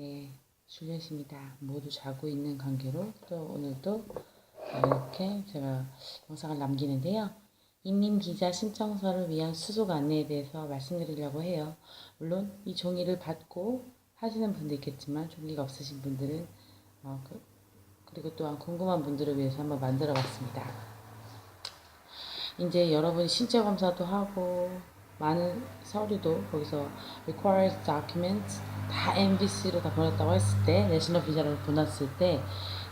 예, 줄리엣입니다. 모두 자고 있는 관계로 또 오늘도 이렇게 제가 영상을 남기는데요. 인민 기자 신청서를 위한 수속 안내에 대해서 말씀드리려고 해요. 물론 이 종이를 받고 하시는 분도 있겠지만 종이가 없으신 분들은 어, 그, 그리고 또한 궁금한 분들을 위해서 한번 만들어 봤습니다. 이제 여러분이 신체 검사도 하고 많은 서류도 거기서 required documents 다 MBC로 다 보냈다고 했을 때 내셔널 비자를 보냈을 때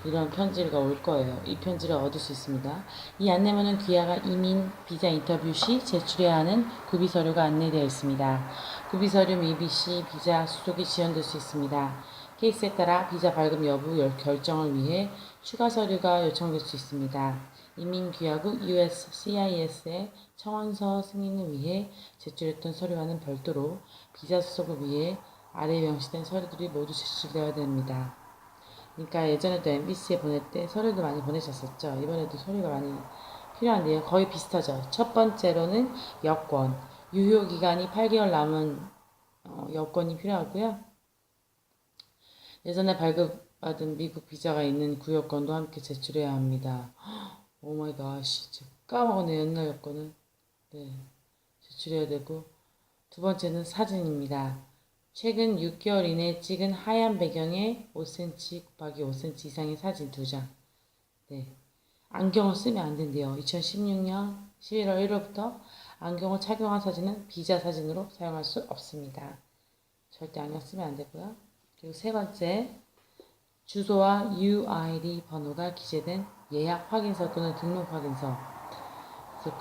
이런 편지가 올 거예요. 이 편지를 얻을 수 있습니다. 이 안내문은 귀하가 이민 비자 인터뷰 시 제출해야 하는 구비 서류가 안내되어 있습니다. 구비 서류 미비 시 비자 수속이 지연될 수 있습니다. 케이스에 따라 비자 발급 여부 열- 결정을 위해 추가 서류가 요청될 수 있습니다. 이민 귀하국 USCIS의 청원서 승인을 위해 제출했던 서류와는 별도로 비자 수속을 위해 아래 명시된 서류들이 모두 제출되어야 됩니다. 그러니까 예전에도 MBC에 보낼 때 서류도 많이 보내셨었죠. 이번에도 서류가 많이 필요한데요. 거의 비슷하죠. 첫 번째로는 여권. 유효 기간이 8개월 남은 어, 여권이 필요하고요. 예전에 발급받은 미국 비자가 있는 구여권도 함께 제출해야 합니다. 오 마이 갓, 진짜 까먹었네 옛날 여권은. 네, 제출해야 되고 두 번째는 사진입니다. 최근 6개월 이내에 찍은 하얀 배경에 5cm 곱하기 5cm 이상의 사진 두 장. 네. 안경을 쓰면 안 된대요. 2016년 11월 1일부터 안경을 착용한 사진은 비자 사진으로 사용할 수 없습니다. 절대 안경 쓰면 안 되고요. 그리고 세 번째, 주소와 UID 번호가 기재된 예약 확인서 또는 등록 확인서. 그래서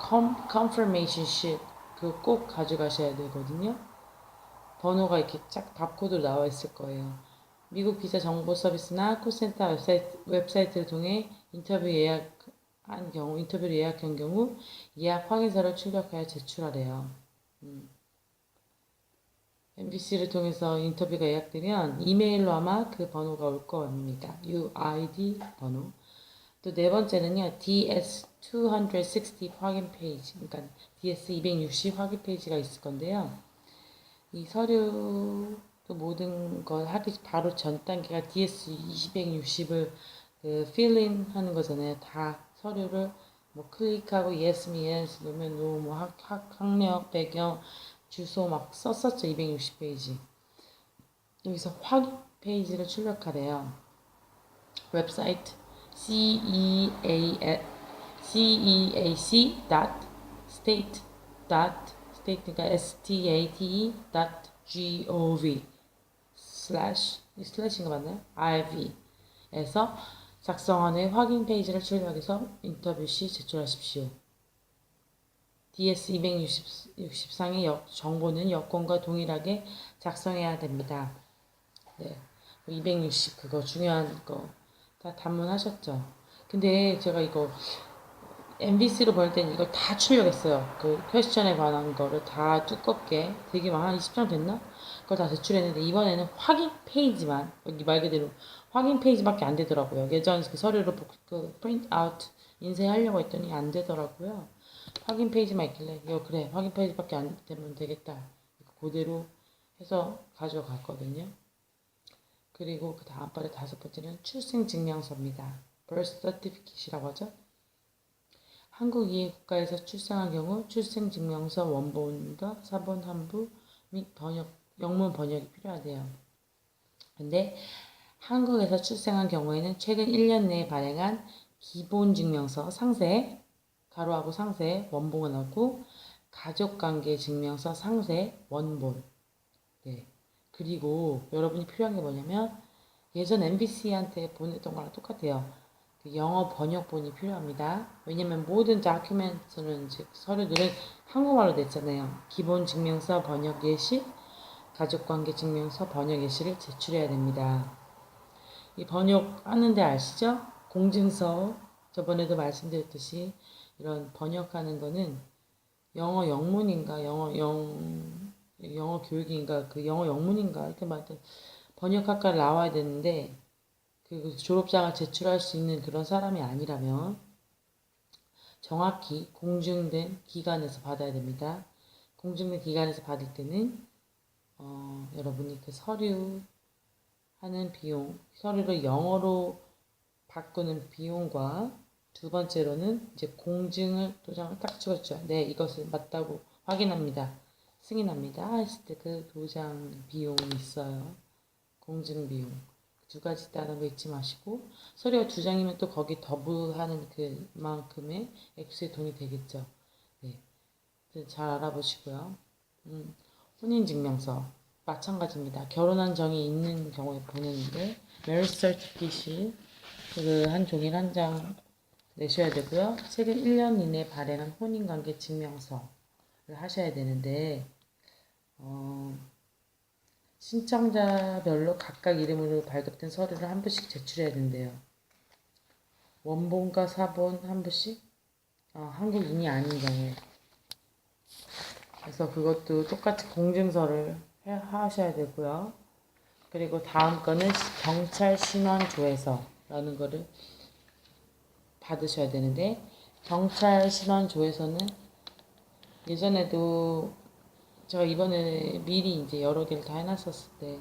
confirmation sheet 그거 꼭 가져가셔야 되거든요. 번호가 이렇게 쫙 바코드로 나와 있을 거예요. 미국 비자 정보 서비스나 콜센터 웹사이트, 웹사이트를 통해 인터뷰 예약한 경우, 인터뷰를 예약한 경우 예약 확인서를 출력하여 제출하래요. 음. MBC를 통해서 인터뷰가 예약되면 이메일로 아마 그 번호가 올 겁니다. UID 번호. 또 네 번째는요, DS260 확인 페이지. 그러니까 DS260 확인 페이지가 있을 건데요. 이 서류 또 모든 걸 하기 바로 전 단계가 DS260을 그 필인 하는 거잖아요. 다 서류를 뭐 클릭하고 yes, yes 누르면 no, 뭐 학, 학, 학력, 배경, 주소 막 썼었죠. 260페이지. 여기서 확인 페이지를 출력하래요. 웹사이트 CEA, CEAC dot state dot state가 state dot gov slash 이 슬래시가 맞나요? rv에서 작성안의 확인 페이지를 출력해서 인터뷰 시 제출하십시오. DS260상의 정보는 여권과 동일하게 작성해야 됩니다. 네. 260 그거 중요한 거 다 단문하셨죠? 근데 제가 이거 MBC로 볼 때는 이걸 다 출력했어요. 그 퀘스천에 관한 거를 다 두껍게 되게 한 20장 됐나? 그걸 다 제출했는데 이번에는 확인 페이지만 여기 말 그대로 확인 페이지밖에 안 되더라고요. 예전 그 서류를 복- 그 프린트 아웃 인쇄하려고 했더니 안 되더라고요. 확인 페이지만 있길래 이거 그래 확인 페이지밖에 안 되면 되겠다. 그대로 해서 가져갔거든요. 그리고 그 다음 번에 다섯 번째는 출생증명서입니다. birth certificate이라고 하죠. 한국 이해 국가에서 출생한 경우 출생증명서 원본과 사본 한부 및 번역 영문 번역이 필요하대요. 근데 한국에서 출생한 경우에는 최근 1년 내에 발행한 기본 증명서 상세 가로하고 상세 원본을 하고 가족관계 증명서 상세 원본 네. 그리고 여러분이 필요한 게 뭐냐면 예전 MBC한테 보냈던 거랑 똑같아요. 그 영어 번역본이 필요합니다. 왜냐면 모든 다큐멘트는 즉 서류들은 한국말로 냈잖아요. 기본 증명서 번역 예시, 가족관계 증명서 번역 예시를 제출해야 됩니다. 이 번역하는데 아시죠? 공증서 저번에도 말씀드렸듯이 이런 번역하는 거는 영어 영문인가 영어 영 영어 교육인가 그 영어 영문인가 이렇게 말하여튼 번역학과를 나와야 되는데 그 졸업장을 제출할 수 있는 그런 사람이 아니라면 정확히 공증된 기관에서 받아야 됩니다. 공증된 기관에서 받을 때는 어, 여러분이 그 서류 하는 비용, 서류를 영어로 바꾸는 비용과 두 번째로는 이제 공증을 도장을 딱 찍었죠. 네, 이것을 맞다고 확인합니다. 승인합니다. 했을 때 그 도장 비용이 있어요. 공증 비용. 두 가지 있다는 거 잊지 마시고 서류가 두 장이면 또 거기 더블하는 그만큼의 액수의 돈이 되겠죠. 네, 그잘 알아보시고요. 음, 혼인증명서 마찬가지입니다. 결혼한 정이 있는 경우에 보내는데 marriage certificate 그한 종일 한 장 내셔야 되고요. 최근 1년 이내 발행한 혼인관계 증명서를 하셔야 되는데 어, 신청자별로 각각 이름으로 발급된 서류를 한 부씩 제출해야 된대요. 원본과 사본 한 부씩 어, 한국인이 아닌 경우에 그래서 그것도 똑같이 공증서를 해- 하셔야 되고요. 그리고 다음 거는 경찰 신원 조회서라는 거를 받으셔야 되는데 경찰 신원 조회서는 예전에도 제가 이번에 미리 이제 여러 개를 다 해놨었을 때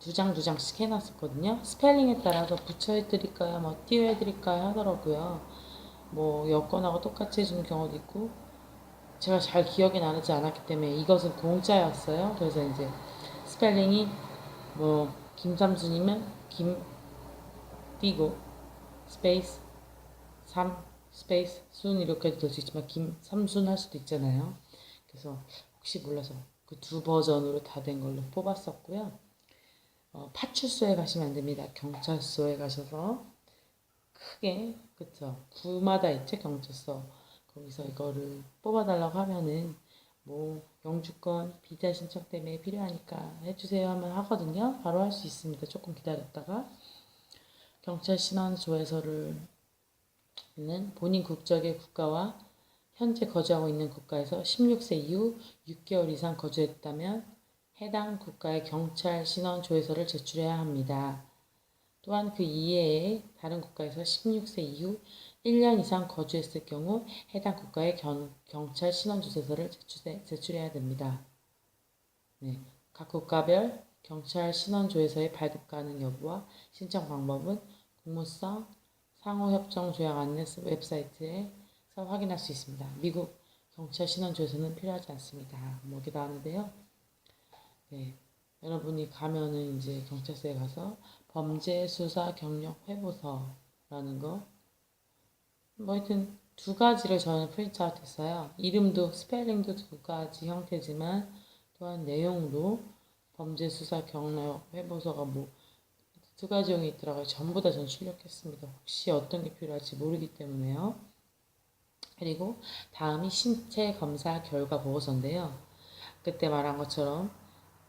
두 장 두 장씩 해놨었거든요. 스펠링에 따라서 붙여해드릴까요, 뭐 띄워해드릴까요 하더라고요. 뭐 여권하고 똑같이 해주는 경우도 있고 제가 잘 기억이 나지 않았기 때문에 이것은 공짜였어요. 그래서 이제 스펠링이 뭐 김삼순이면 김 띄고 스페이스 삼 스페이스 순 이렇게 될 수 있지만 김삼순 할 수도 있잖아요. 그래서 혹시 몰라서 그 두 버전으로 다 된 걸로 뽑았었고요. 어, 파출소에 가시면 안 됩니다. 경찰서에 가셔서 크게 그쵸 구마다 있죠 경찰서 거기서 이거를 뽑아달라고 하면은 뭐 영주권 비자 신청 때문에 필요하니까 해주세요 하면 하거든요. 바로 할 수 있습니다. 조금 기다렸다가 경찰 신원 조회서를 는 본인 국적의 국가와 현재 거주하고 있는 국가에서 16세 이후 6개월 이상 거주했다면 해당 국가의 경찰 신원 조회서를 제출해야 합니다. 또한 그 이외에 다른 국가에서 16세 이후 1년 이상 거주했을 경우 해당 국가의 경, 경찰 신원 조회서를 제출해, 제출해 야 됩니다. 네, 각 국가별 경찰 신원 조회서의 발급 가능 여부와 신청 방법은 국무성 상호협정 조약 안내 웹사이트에서 확인할 수 있습니다. 미국 경찰 신원 조회서는 필요하지 않습니다. 뭐 이렇게 나오는데요. 네, 여러분이 가면은 이제 경찰서에 가서 범죄 수사 경력 회보서라는 거, 뭐 하여튼 두 가지를 저는 프린트아웃 했어요. 이름도 스펠링도 두 가지 형태지만 또한 내용도 범죄 수사 경력 회보서가 뭐 두 가지 용이 있더라고요. 전부 다 전 출력했습니다. 혹시 어떤 게 필요할지 모르기 때문에요. 그리고 다음이 신체 검사 결과 보고서인데요. 그때 말한 것처럼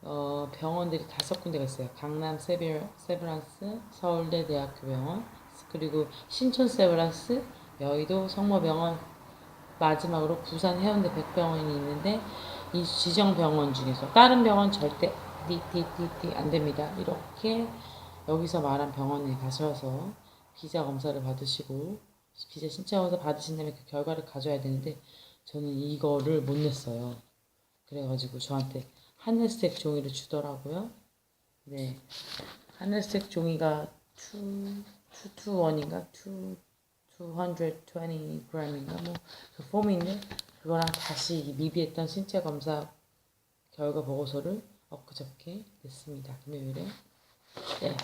어, 병원들이 다섯 군데가 있어요. 강남 세빌, 세브란스, 서울대 대학교 병원, 그리고 신촌 세브란스, 여의도 성모병원, 마지막으로 부산 해운대 백병원이 있는데 이 지정 병원 중에서 다른 병원 절대 띠띠띠띠 안 됩니다. 이렇게 여기서 말한 병원에 가셔서 비자 검사를 받으시고 비자 신청해서 받으신 다음에 그 결과를 가져야 되는데 저는 이거를 못 냈어요. 그래가지고 저한테 하늘색 종이를 주더라고요. 네. 하늘색 종이가 2, 221인가? 2, 220g인가? 뭐, 그 폼인데, 그거랑 다시 미비했던 신체 검사 결과 보고서를 엊그저께 냈습니다. 금요일에. 네.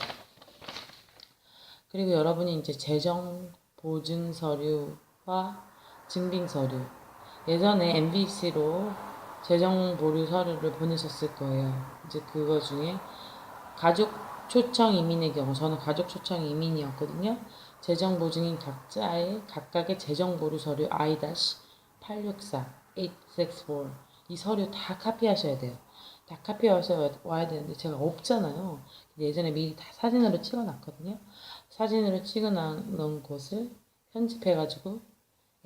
그리고 여러분이 이제 재정 보증 서류와 증빙 서류. 예전에 MBC로 재정 보류 서류를 보내셨을 거예요. 이제 그거 중에 가족 초청 이민의 경우 저는 가족 초청 이민이었거든요. 재정 보증인 각자의 각각의 재정 보류 서류 I-864, 864. 이 서류 다 카피하셔야 돼요. 다 카피해서 와야 되는데 제가 없잖아요. 예전에 미리 다 사진으로 찍어놨거든요. 사진으로 찍어놓은 것을 편집해가지고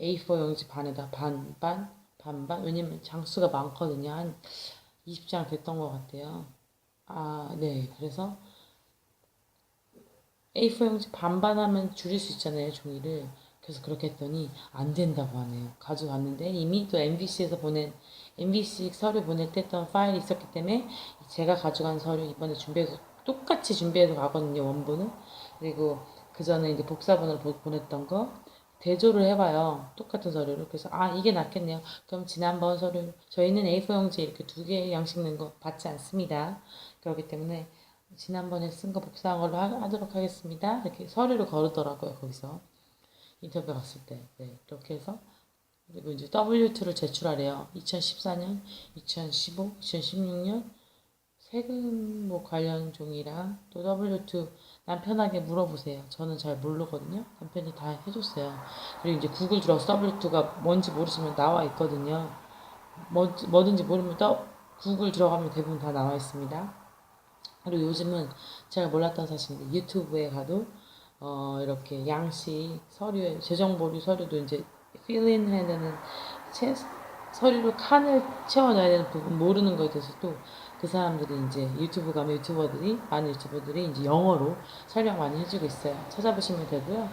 A4 용지 반에다 반반 반반 왜냐면 장수가 많거든요. 한 20장 됐던 것 같아요. 아, 네. 그래서 A4 용지 반반 하면 줄일 수 있잖아요, 종이를. 그래서 그렇게 했더니 안 된다고 하네요. 가져왔는데 이미 또 MBC에서 보낸 MBC 서류 보낼 때 했던 파일이 있었기 때문에 제가 가져간 서류 이번에 준비해서 똑같이 준비해서 가거든요, 원본은. 그리고 그 전에 이제 복사본을 보- 보냈던 거 대조를 해봐요. 똑같은 서류를. 그래서 아 이게 낫겠네요. 그럼 지난번 서류 저희는 A4 용지 이렇게 두 개 양식 낸거 받지 않습니다. 그렇기 때문에 지난번에 쓴 거 복사한 걸로 하, 하도록 하겠습니다. 이렇게 서류를 거르더라고요 거기서 인터뷰 갔을 때. 네, 이렇게 해서 그리고 이제 W2를 제출하래요. 2014년, 2015, 2016년 세금 뭐 관련 종이랑 또 W2 남편에게 물어보세요. 저는 잘 모르거든요. 남편이 다 해줬어요. 그리고 이제 구글 들어서 W2가 뭔지 모르시면 나와 있거든요. 뭐, 뭐든지 모르면 또 구글 들어가면 대부분 다 나와 있습니다. 그리고 요즘은 제가 몰랐던 사실인데 유튜브에 가도 어 이렇게 양식 서류에 재정 보류 서류도 이제 필인 해야 되는 채, 서류로 칸을 채워넣어야 되는 부분 모르는 거에 대해서 또그 사람들이 이제 유튜브 가면 유튜버들이 많은 유튜버들이 이제 영어로 설명 많이 해주고 있어요. 찾아보시면 되고요.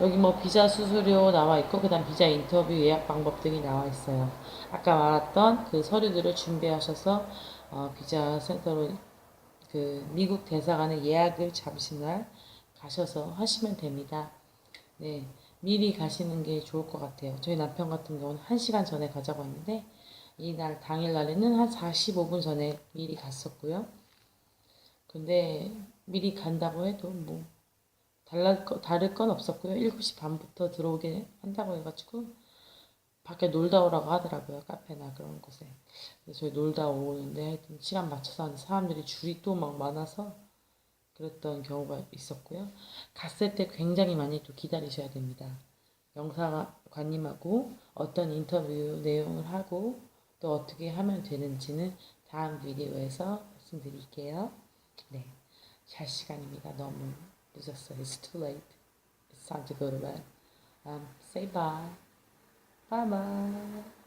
여기 뭐 비자 수수료 나와 있고 그다음 비자 인터뷰 예약 방법 등이 나와 있어요. 아까 말했던 그 서류들을 준비하셔서 어, 비자 센터로 그 미국 대사관에 예약을 잡으신 날 가셔서 하시면 됩니다. 네, 미리 가시는 게 좋을 것 같아요. 저희 남편 같은 경우는 1시간 전에 가자고 했는데 이날 당일날에는 한 45분 전에 미리 갔었고요. 근데 미리 간다고 해도 뭐 달랄 거, 다를 건 없었고요. 7시 반부터 들어오게 한다고 해가지고 밖에 놀다 오라고 하더라고요. 카페나 그런 곳에. 저희 놀다 오는데 하여튼 시간 맞춰서 하는데 사람들이 줄이 또 막 많아서 그랬던 경우가 있었고요. 갔을 때 굉장히 많이 또 기다리셔야 됩니다. 영사관님하고 어떤 인터뷰 내용을 하고 또 어떻게 하면 되는지는 다음 비디오에서 말씀드릴게요. 네. 잘 시간입니다. 너무 늦었어요. It's too late. It's time to go to bed. Um, say bye. Bye bye.